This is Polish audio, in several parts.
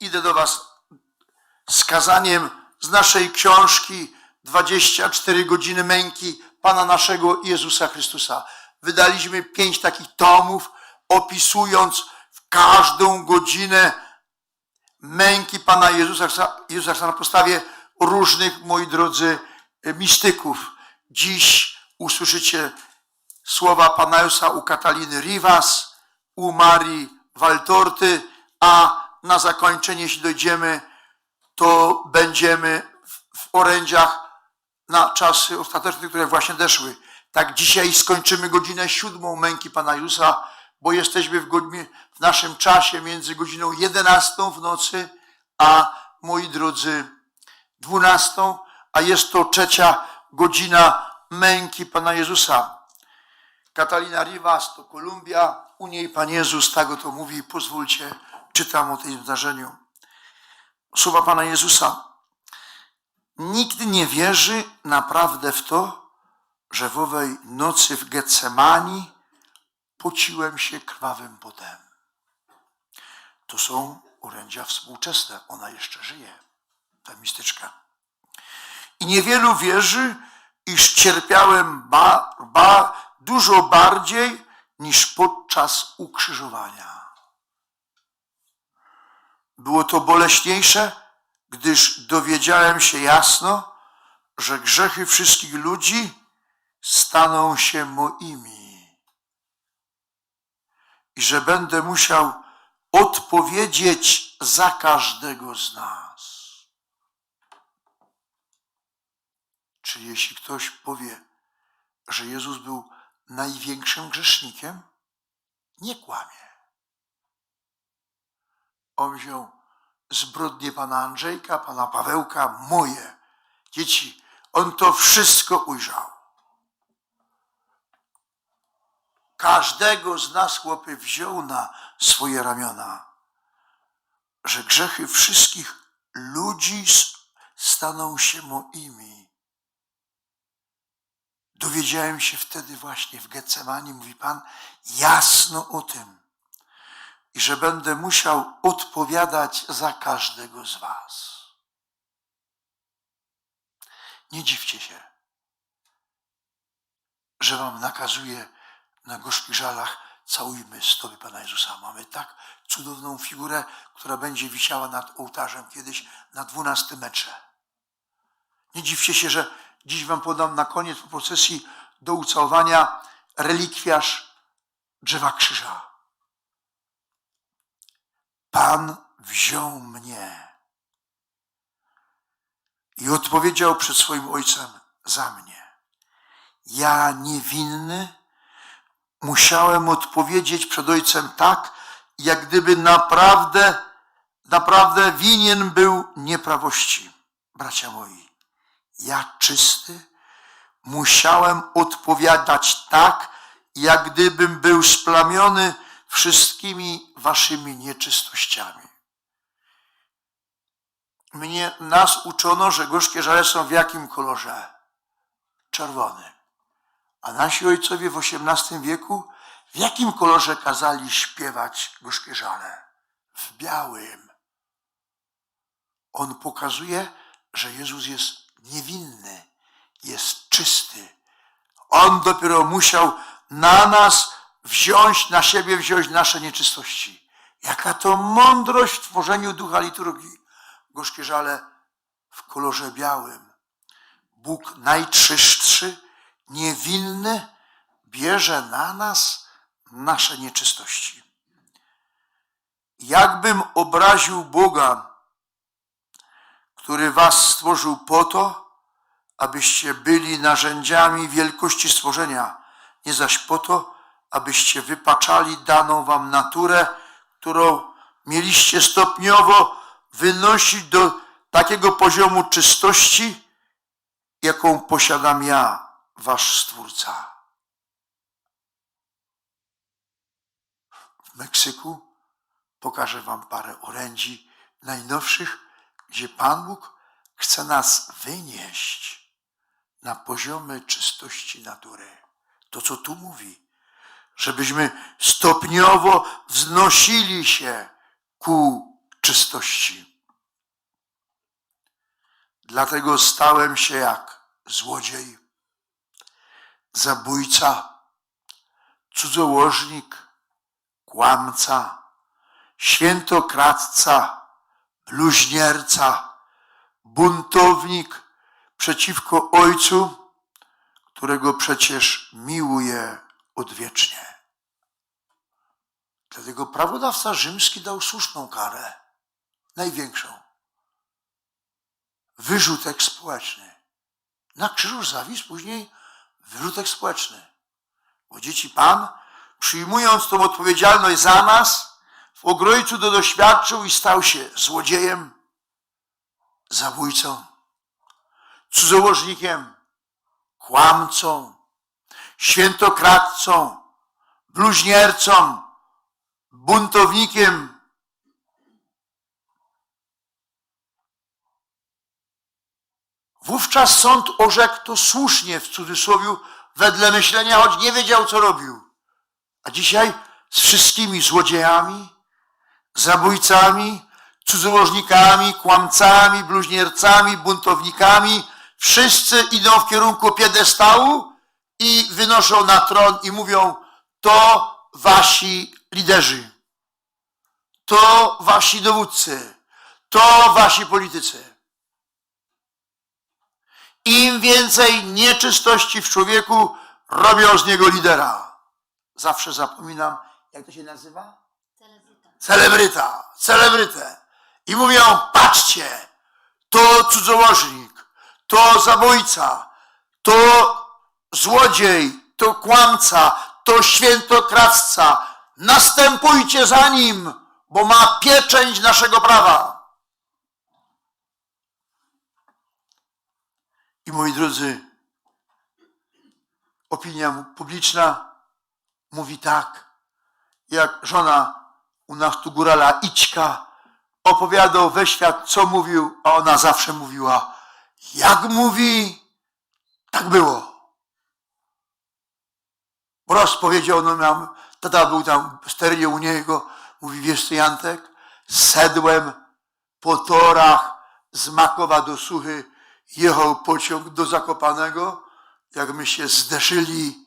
idę do Was z kazaniem z naszej książki 24 godziny męki Pana naszego Jezusa Chrystusa. Wydaliśmy pięć takich tomów, opisując w każdą godzinę męki Pana Jezusa, Jezusa Chrystusa na podstawie różnych, moi drodzy, mistyków. Dziś usłyszycie słowa Pana Jezusa u Kataliny Rivas, u Marii Waltorty, a na zakończenie, jeśli dojdziemy, to będziemy w, orędziach na czasy ostateczne, które właśnie deszły. Tak dzisiaj skończymy godzinę siódmą męki Pana Jezusa, bo jesteśmy w, godzinie, w naszym czasie między godziną 11 w nocy, a moi drodzy, 12, a jest to trzecia godzina męki Pana Jezusa. Katalina Rivas to Kolumbia, u niej Pan Jezus tak oto mówi, pozwólcie, czytam o tym zdarzeniu. Słowa Pana Jezusa. Nikt nie wierzy naprawdę w to, że w owej nocy w Getsemani pociłem się krwawym potem. To są orędzia współczesne. Ona jeszcze żyje, ta mistyczka. I niewielu wierzy, iż cierpiałem ba, ba, dużo bardziej niż podczas ukrzyżowania. Było to boleśniejsze, gdyż dowiedziałem się jasno, że grzechy wszystkich ludzi staną się moimi i że będę musiał odpowiedzieć za każdego z nas. Czyli jeśli ktoś powie, że Jezus był największym grzesznikiem, nie kłamie. On wziął zbrodnie pana Andrzejka, pana Pawełka, moje dzieci. On to wszystko ujrzał. Każdego z nas, chłopy, wziął na swoje ramiona, że grzechy wszystkich ludzi staną się moimi. Dowiedziałem się wtedy właśnie w Getsemani, mówi Pan, jasno o tym i że będę musiał odpowiadać za każdego z Was. Nie dziwcie się, że Wam nakazuję na gorzkich żalach całujmy stopy Pana Jezusa. Mamy tak cudowną figurę, która będzie wisiała nad ołtarzem kiedyś na 12 metrze. Nie dziwcie się, że dziś Wam podam na koniec po procesji do ucałowania relikwiarz drzewa krzyża. Pan wziął mnie i odpowiedział przed swoim ojcem za mnie. Ja niewinny musiałem odpowiedzieć przed ojcem tak, jak gdyby naprawdę, naprawdę winien był nieprawości. Bracia moi, ja czysty musiałem odpowiadać tak, jak gdybym był splamiony wszystkimi waszymi nieczystościami. Mnie, nas uczono, że gorzkie żale są w jakim kolorze? Czerwonym. A nasi ojcowie w XVIII wieku w jakim kolorze kazali śpiewać gorzkie żale? W białym. On pokazuje, że Jezus jest niewinny, jest czysty. On dopiero musiał na nas wziąć, na siebie wziąć nasze nieczystości. Jaka to mądrość w tworzeniu ducha liturgii. Gorzkie żale w kolorze białym. Bóg najczystszy, niewinny, bierze na nas nasze nieczystości. Jakbym obraził Boga, który was stworzył po to, abyście byli narzędziami wielkości stworzenia, nie zaś po to, abyście wypaczali daną wam naturę, którą mieliście stopniowo wynosić do takiego poziomu czystości, jaką posiadam ja, wasz Stwórca. W Meksyku pokażę wam parę orędzi najnowszych, gdzie Pan Bóg chce nas wynieść na poziomy czystości natury. To, co tu mówi, żebyśmy stopniowo wznosili się ku czystości. Dlatego stałem się jak złodziej, zabójca, cudzołożnik, kłamca, świętokradca, bluźnierca, buntownik przeciwko Ojcu, którego przecież miłuję odwiecznie. Dlatego prawodawca rzymski dał słuszną karę, największą. Wyrzutek społeczny. Na krzyżu zawisł później wyrzutek społeczny. Bo dzieci Pan, przyjmując tą odpowiedzialność za nas, w Ogrojcu to doświadczył i stał się złodziejem, zabójcą, cudzołożnikiem, kłamcą, świętokradcą, bluźniercą, buntownikiem. Wówczas sąd orzekł to słusznie, w cudzysłowie, wedle myślenia, choć nie wiedział, co robił. A dzisiaj z wszystkimi złodziejami, zabójcami, cudzołożnikami, kłamcami, bluźniercami, buntownikami, wszyscy idą w kierunku piedestału i wynoszą na tron i mówią, to wasi liderzy, to wasi dowódcy, to wasi politycy. Im więcej nieczystości w człowieku, robią z niego lidera. Zawsze zapominam, jak to się nazywa? Celebryta. celebryta, celebrytę. I mówią, patrzcie, to cudzołożnik, to zabójca, to złodziej, to kłamca, to świętokradca. Następujcie za nim, bo ma pieczęć naszego prawa. I moi drodzy, opinia publiczna mówi tak, jak żona u nas tu górala Ićka opowiadał we świat, co mówił, a ona zawsze mówiła, jak mówi, tak było. Raz powiedział no nam, tata był tam sternie u niego, mówi, wiesz co Jantek, sedłem po torach z Makowa do Suchy, jechał pociąg do Zakopanego, jak my się zderzyli,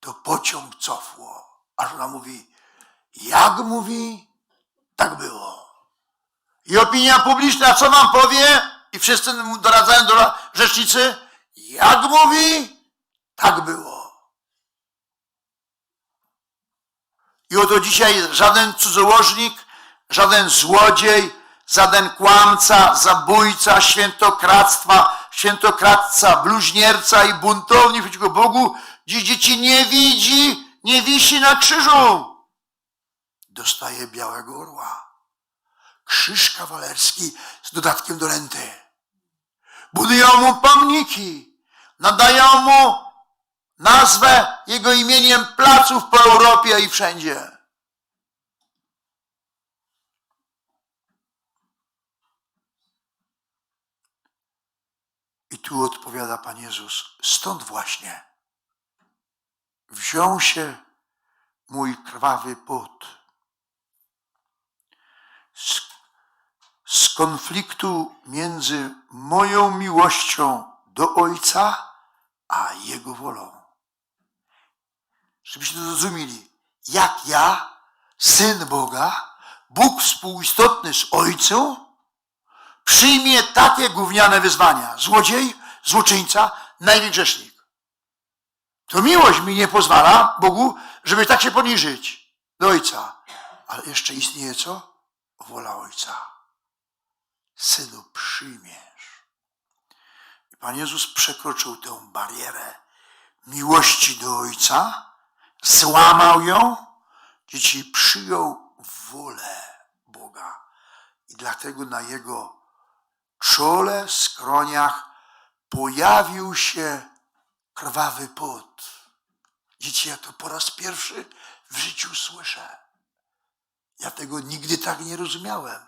to pociąg cofło. Aż ona mówi, jak mówi, tak było. I opinia publiczna co nam powie? I wszyscy mu doradzają do rzecznicy, jak mówi, tak było. I oto dzisiaj żaden cudzołożnik, żaden złodziej, żaden kłamca, zabójca, świętokradztwa, świętokradca, bluźnierca i buntownik przeciwko Bogu dziś dzieci nie widzi, nie wisi na krzyżu. Dostaje białego orła. Krzyż kawalerski z dodatkiem do renty. Budują mu pomniki. Nadają mu nazwę jego imieniem placów po Europie i wszędzie. I tu odpowiada Pan Jezus, stąd właśnie wziął się mój krwawy pot. Z, z konfliktu między moją miłością do Ojca, a Jego wolą. Żebyście to zrozumieli, jak ja, Syn Boga, Bóg współistotny z Ojcem, przyjmie takie gówniane wyzwania. Złodziej, złoczyńca, najgrzesznik. To miłość mi nie pozwala, Bogu, żeby tak się poniżyć do Ojca. Ale jeszcze istnieje co? Wola Ojca. Synu, przyjmiesz. I Pan Jezus przekroczył tę barierę miłości do Ojca, złamał ją, dzieci przyjął wolę Boga. I dlatego na Jego czole, skroniach pojawił się krwawy pot. Dzieci, ja to po raz pierwszy w życiu słyszę. Ja tego nigdy tak nie rozumiałem.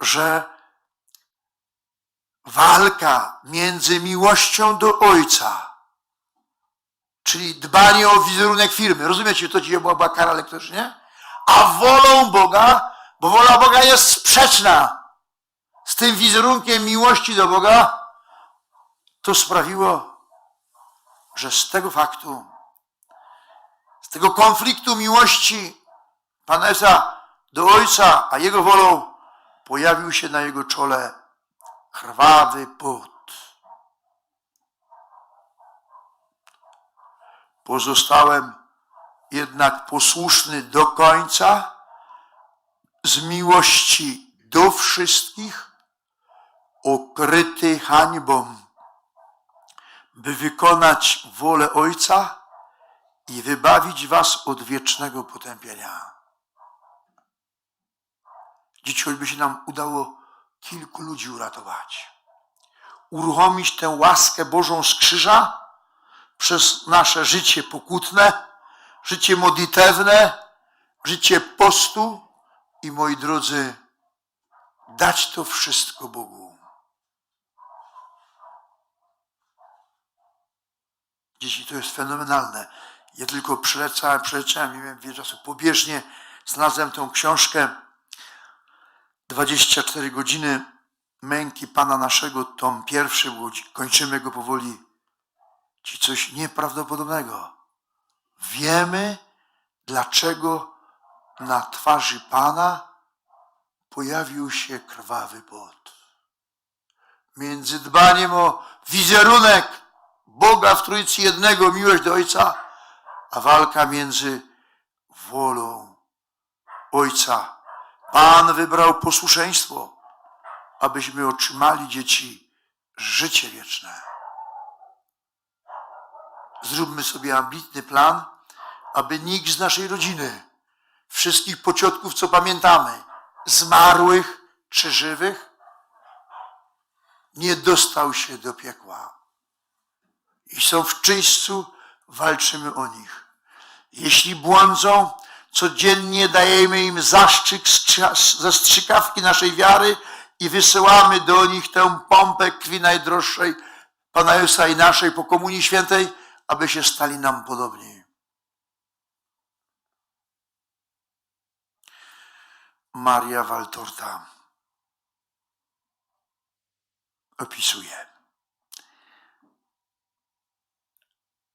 Że walka między miłością do Ojca, czyli dbanie o wizerunek firmy, rozumiecie, to dzisiaj była kara elektryczna, a wolą Boga, bo wola Boga jest sprzeczna z tym wizerunkiem miłości do Boga, to sprawiło, że z tego faktu, z tego konfliktu miłości Pana Jezusa do Ojca, a Jego wolą pojawił się na Jego czole krwawy pot. Pozostałem jednak posłuszny do końca, z miłości do wszystkich, okryty hańbą, by wykonać wolę Ojca i wybawić was od wiecznego potępienia. Dziś choćby się nam udało kilku ludzi uratować, uruchomić tę łaskę Bożą z krzyża przez nasze życie pokutne, życie modlitewne, życie postu i moi drodzy, dać to wszystko Bogu. Dzieci to jest fenomenalne. Ja tylko przelecałem, przeleciałem, nie miałem wiele czasu, pobieżnie znalazłem tą książkę 24 godziny męki Pana naszego, tom pierwszy, kończymy go powoli. Ci coś nieprawdopodobnego. Wiemy, dlaczego na twarzy Pana pojawił się krwawy pot. Między dbaniem o wizerunek Boga w Trójcy jednego, miłość do Ojca, a walka między wolą Ojca. Pan wybrał posłuszeństwo, abyśmy otrzymali dzieci życie wieczne. Zróbmy sobie ambitny plan, aby nikt z naszej rodziny, wszystkich pociotków, co pamiętamy, zmarłych czy żywych, nie dostał się do piekła. I są w czyśćcu, walczymy o nich. Jeśli błądzą, codziennie dajemy im zastrzyk ze strzykawki naszej wiary i wysyłamy do nich tę pompę krwi najdroższej Pana Jezusa i naszej po Komunii Świętej, aby się stali nam podobni. Maria Waltorta opisuje.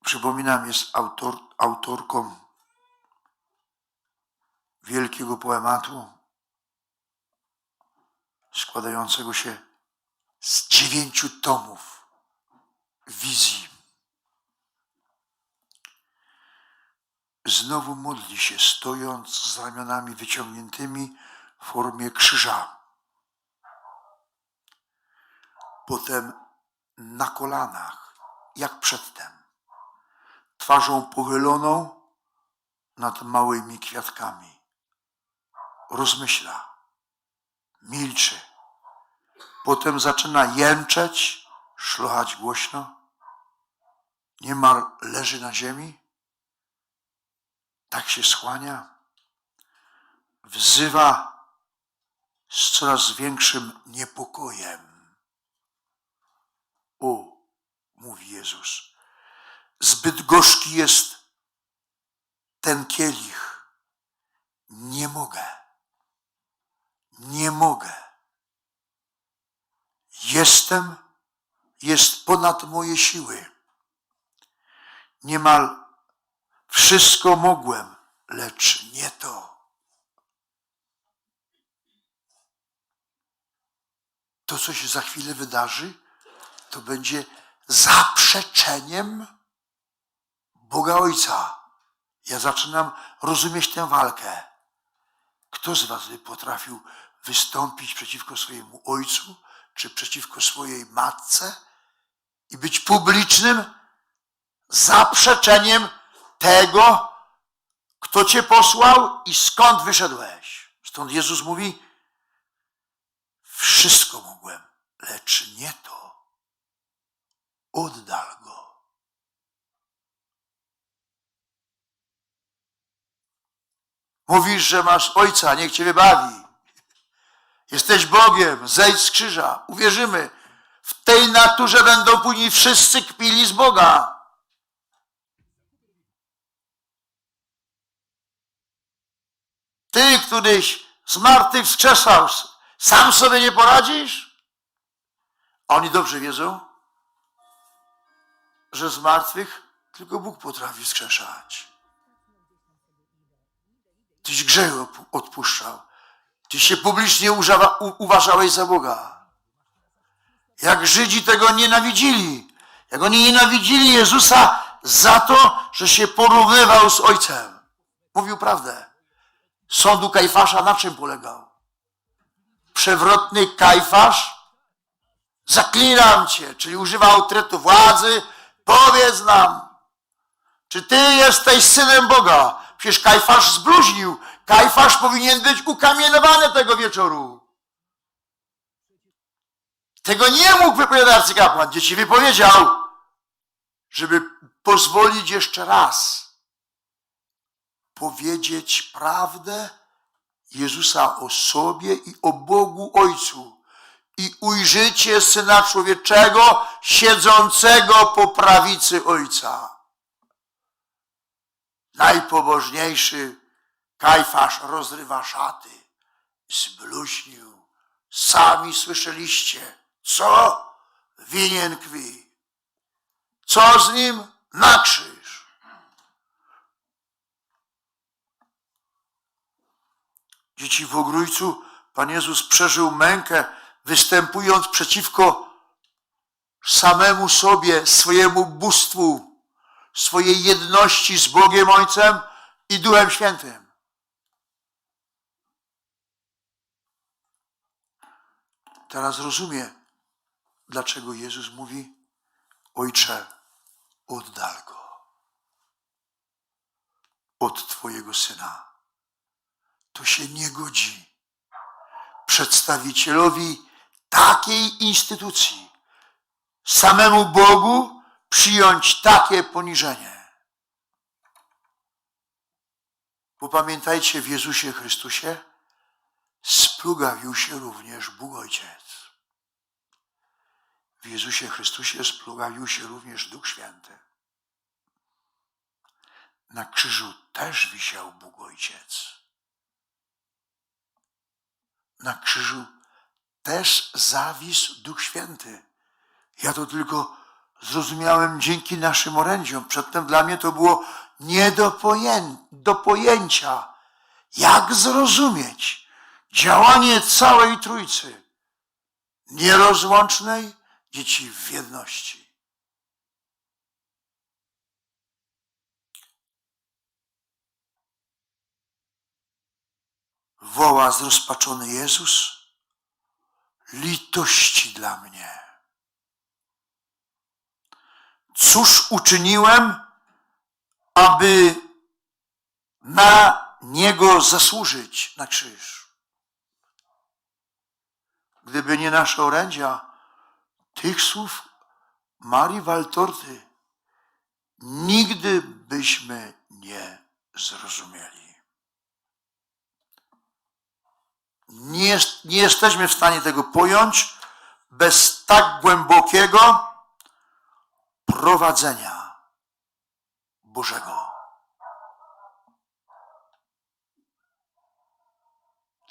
Przypominam, jest autor, autorką wielkiego poematu składającego się z dziewięciu tomów wizji. Znowu modli się, stojąc z ramionami wyciągniętymi w formie krzyża. Potem na kolanach, jak przedtem, twarzą pochyloną nad małymi kwiatkami. Rozmyśla, milczy. Potem zaczyna jęczeć, szlochać głośno. Niemal leży na ziemi. Tak się skłania. Wzywa z coraz większym niepokojem. O, mówi Jezus, zbyt gorzki jest ten kielich. Nie mogę. Nie mogę. Jestem, jest ponad moje siły. Niemal wszystko mogłem, lecz nie to. to, co się za chwilę wydarzy, to będzie zaprzeczeniem Boga Ojca. Ja zaczynam rozumieć tę walkę. Kto z Was by potrafił wystąpić przeciwko swojemu ojcu, czy przeciwko swojej matce i być publicznym zaprzeczeniem tego, kto Cię posłał i skąd wyszedłeś? Stąd Jezus mówi, wszystko mogłem, lecz nie to. Oddal go. Mówisz, że masz ojca, niech cię wybawi. Jesteś Bogiem, zejdź z krzyża. Uwierzymy. W tej naturze będą później wszyscy kpili z Boga. Ty, któryś z martwych wskrzeszał, sam sobie nie poradzisz? Oni dobrze wiedzą, że z martwych tylko Bóg potrafi wskrzeszać. Tyś grzech op- odpuszczał. Ty się publicznie użawa- u- uważałeś za Boga. Jak Żydzi tego nienawidzili. Jak oni nienawidzili Jezusa za to, że się porównywał z Ojcem. Mówił prawdę. Sądu Kajfasza na czym polegał? Przewrotny Kajfasz? Zaklinam cię, czyli używa autorytetu władzy. Powiedz nam, czy ty jesteś synem Boga? Przecież Kajfasz zbluźnił. Kajfasz powinien być ukamienowany tego wieczoru. Tego nie mógł wypowiadać arcykapłan. Dzieci wypowiedział, żeby pozwolić jeszcze raz powiedzieć prawdę Jezusa o sobie i o Bogu Ojcu. I ujrzycie Syna Człowieczego siedzącego po prawicy Ojca. Najpobożniejszy Kajfasz rozrywa szaty. Zbluźnił. Sami słyszeliście. Co? Winien kwi. Co z nim? Na krzyż. Dzieci w ogrójcu Pan Jezus przeżył mękę, występując przeciwko samemu sobie, swojemu bóstwu, swojej jedności z Bogiem Ojcem i Duchem Świętym. Teraz rozumie, dlaczego Jezus mówi: Ojcze, oddal go od Twojego syna. To się nie godzi przedstawicielowi takiej instytucji, samemu Bogu przyjąć takie poniżenie. Bo pamiętajcie, w Jezusie Chrystusie splugawił się również Bóg Ojciec. W Jezusie Chrystusie splugawił się również Duch Święty. Na krzyżu też wisiał Bóg Ojciec. Na krzyżu też zawisł Duch Święty. Ja to tylko zrozumiałem dzięki naszym orędziom. Przedtem dla mnie to było nie do, poję- do pojęcia, jak zrozumieć działanie całej Trójcy, nierozłącznej dzieci w jedności. Woła zrozpaczony Jezus, litości dla mnie. Cóż uczyniłem, aby na Niego zasłużyć na krzyż? Gdyby nie nasze orędzia, tych słów Marii Waltorty nigdy byśmy nie zrozumieli. Nie, nie jesteśmy w stanie tego pojąć bez tak głębokiego prowadzenia Bożego.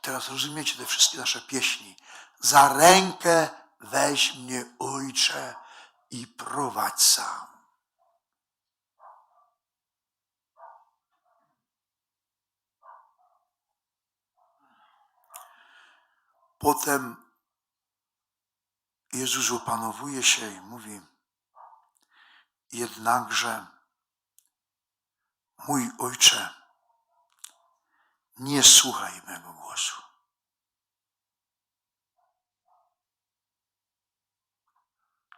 Teraz rozumiecie te wszystkie nasze pieśni. Za rękę weź mnie, Ojcze, i prowadź sam. Potem Jezus opanowuje się i mówi: Jednakże, mój ojcze, nie słuchaj mego głosu.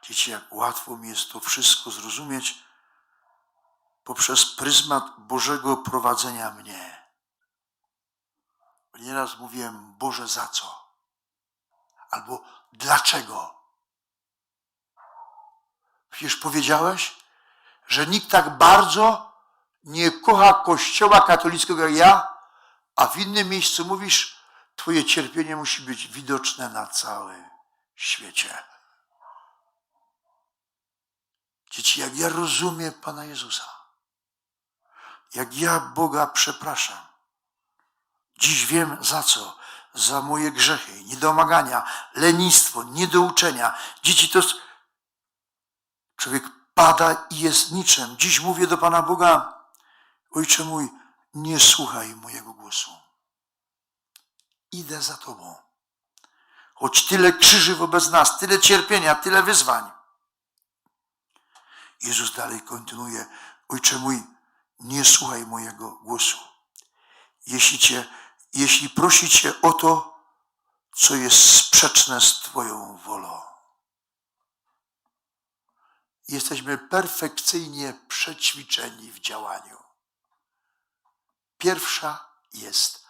Wiecie, jak łatwo mi jest to wszystko zrozumieć poprzez pryzmat Bożego prowadzenia mnie. Nieraz mówiłem, Boże, za co? Albo dlaczego? Przecież powiedziałeś, że nikt tak bardzo nie kocha Kościoła katolickiego jak ja, a w innym miejscu mówisz, Twoje cierpienie musi być widoczne na całym świecie. Dzieci, jak ja rozumiem Pana Jezusa, jak ja Boga przepraszam, Dziś wiem za co. Za moje grzechy, niedomagania, lenistwo, niedouczenia. Dzieci to... Człowiek pada i jest niczym. Dziś mówię do Pana Boga, Ojcze mój, nie słuchaj mojego głosu. Idę za Tobą. Choć tyle krzyży wobec nas, tyle cierpienia, tyle wyzwań. Jezus dalej kontynuuje, Ojcze mój, nie słuchaj mojego głosu. Jeśli, cię, jeśli prosi Cię o to, co jest sprzeczne z Twoją wolą. Jesteśmy perfekcyjnie przećwiczeni w działaniu. Pierwsza jest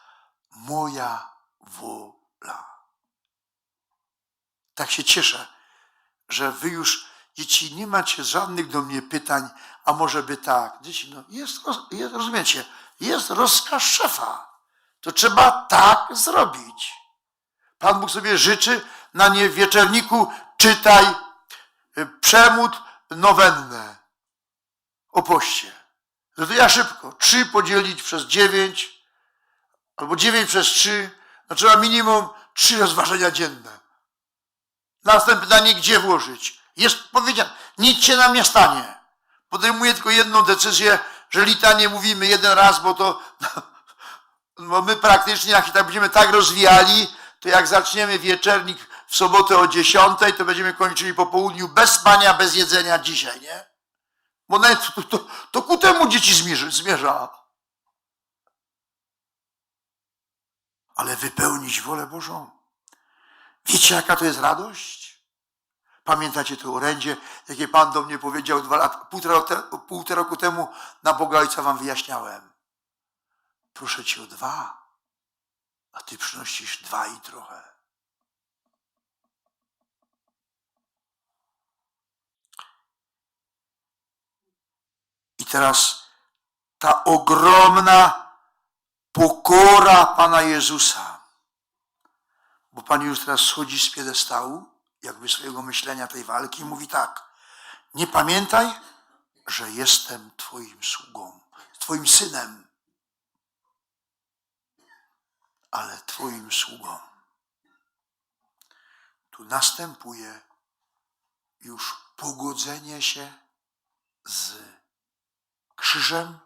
moja wola. Tak się cieszę, że wy już, dzieci, nie macie żadnych do mnie pytań, a może by tak. Dzieci, no jest, jest rozumiecie, jest rozkaz szefa. To trzeba tak zrobić. Pan Bóg sobie życzy, na nie w wieczerniku czytaj y, przemód nowennę o poście. No to ja szybko. Trzy podzielić przez dziewięć, albo dziewięć przez trzy. No trzeba minimum trzy rozważenia dzienne. Następne pytanie, gdzie włożyć? Jest powiedziane, nic się nam nie stanie. Podejmuję tylko jedną decyzję, że litanie mówimy jeden raz, bo to bo my praktycznie, jak się tak będziemy tak rozwijali, to jak zaczniemy wieczernik w sobotę o 10, to będziemy kończyli po południu bez spania, bez jedzenia dzisiaj, nie? Bo nawet to, to, to ku temu dzieci zmierzy, zmierza. Ale wypełnić wolę Bożą. Wiecie, jaka to jest radość? Pamiętacie to orędzie, jakie Pan do mnie powiedział dwa lata, półtora, półtora roku temu na Boga Ojca wam wyjaśniałem. Proszę Cię o dwa, a Ty przynosisz dwa i trochę. I teraz ta ogromna pokora Pana Jezusa. Bo Pan już teraz schodzi z piedestału, jakby swojego myślenia tej walki, i mówi tak. Nie pamiętaj, że jestem Twoim sługą, Twoim synem, ale Twoim sługą. Tu następuje już pogodzenie się z krzyżem,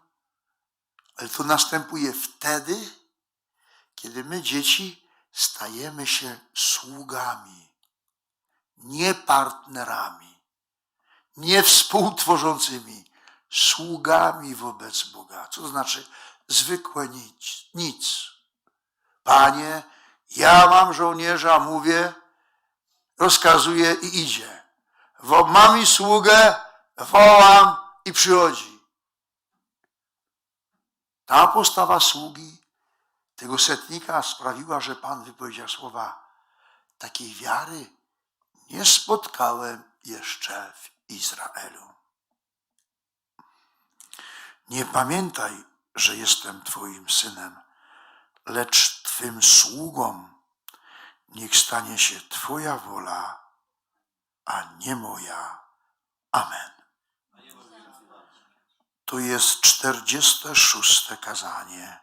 ale to następuje wtedy, kiedy my, dzieci, stajemy się sługami, nie partnerami, nie współtworzącymi, sługami wobec Boga. Co to znaczy zwykłe nic? Nic. Panie, ja mam żołnierza, mówię, rozkazuję i idzie. Mam i sługę, wołam i przychodzi. Ta postawa sługi, tego setnika sprawiła, że Pan wypowiedział słowa takiej wiary nie spotkałem jeszcze w Izraelu. Nie pamiętaj, że jestem Twoim synem, lecz Twym sługą. Niech stanie się Twoja wola, a nie moja. Amen. To jest 46. kazanie,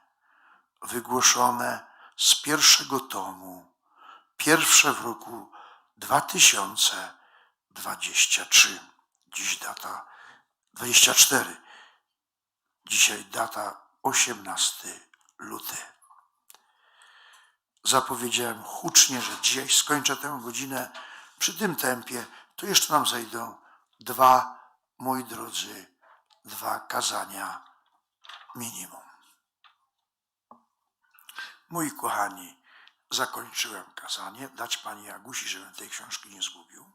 wygłoszone z pierwszego tomu, pierwsze w roku 2023. Dziś data 24. Dzisiaj data 18 luty. Zapowiedziałem hucznie, że dzisiaj skończę tę godzinę przy tym tempie, to jeszcze nam zejdą dwa, moi drodzy, dwa kazania minimum. Moi kochani, zakończyłem kazanie. Dać Pani Agusi, żebym tej książki nie zgubił.